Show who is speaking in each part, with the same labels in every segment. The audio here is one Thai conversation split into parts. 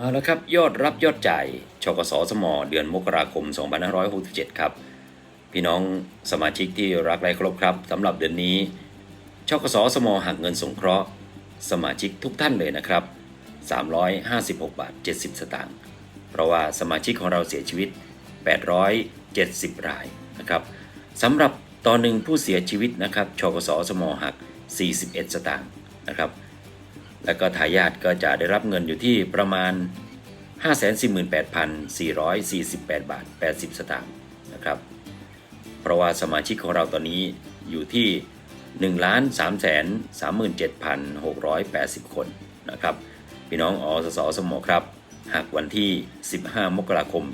Speaker 1: เอาละครับยอดรับยอดจ่ายชกสสมเดือนมกราคม 2567 ครับ พี่น้องสมาชิกที่รักและเคารพครับสำหรับเดือนนี้ชกสสมหักเงินสงเคราะห์ สมาชิกทุกท่านเลยนะครับ 356 บาท 70 สตางค์เพราะว่าสมาชิกของเราเสียชีวิต 870 รายนะครับสำหรับตอนหนึ่งผู้เสียชีวิตนะครับชกสสมหัก 41 สตางค์นะครับ แล้วก็ทายาทก็จะได้รับเงินอยู่ที่ประมาณ 548,448 บาท 80 สตางค์นะครับ เพราะว่าสมาชิกของเราตอนนี้อยู่ที่ 1 3 3 7 6 8 0 คนนะครับ พี่น้องอสสสมอครับหักวันที่ 15 มกราคม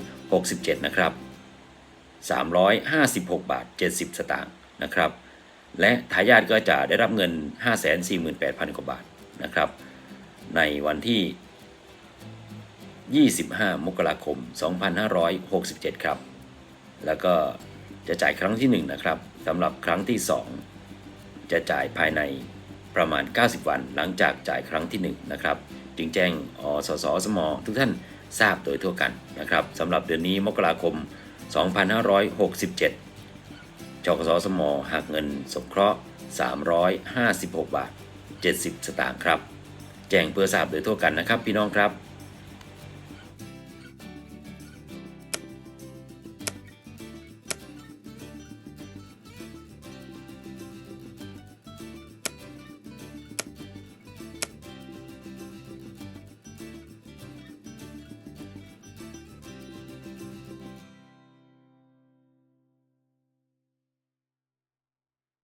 Speaker 1: 2567 นะครับ 356 บาท 70 สตางค์นะครับ และทายาทก็จะได้รับเงิน 548,000 กว่าบาทนะครับ ในวันที่ 25 มกราคม 2567 ครับ แล้วก็จะจ่ายครั้งที่ 1 นะครับสำหรับครั้งที่ 2 จะจ่ายภายในประมาณ 90 วันหลังจากจ่ายครั้งที่ 1 นะครับ จึงแจ้งอสสสม ทุกท่านทราบโดยทั่วกันนะครับสำหรับเดือนนี้มกราคม 2567 กสสมหักเงินสงเคราะห์ 356 บาท 70 สตางค์ครับ แจ้งเพื่อทราบโดยทั่วกันนะครับพี่น้องครับ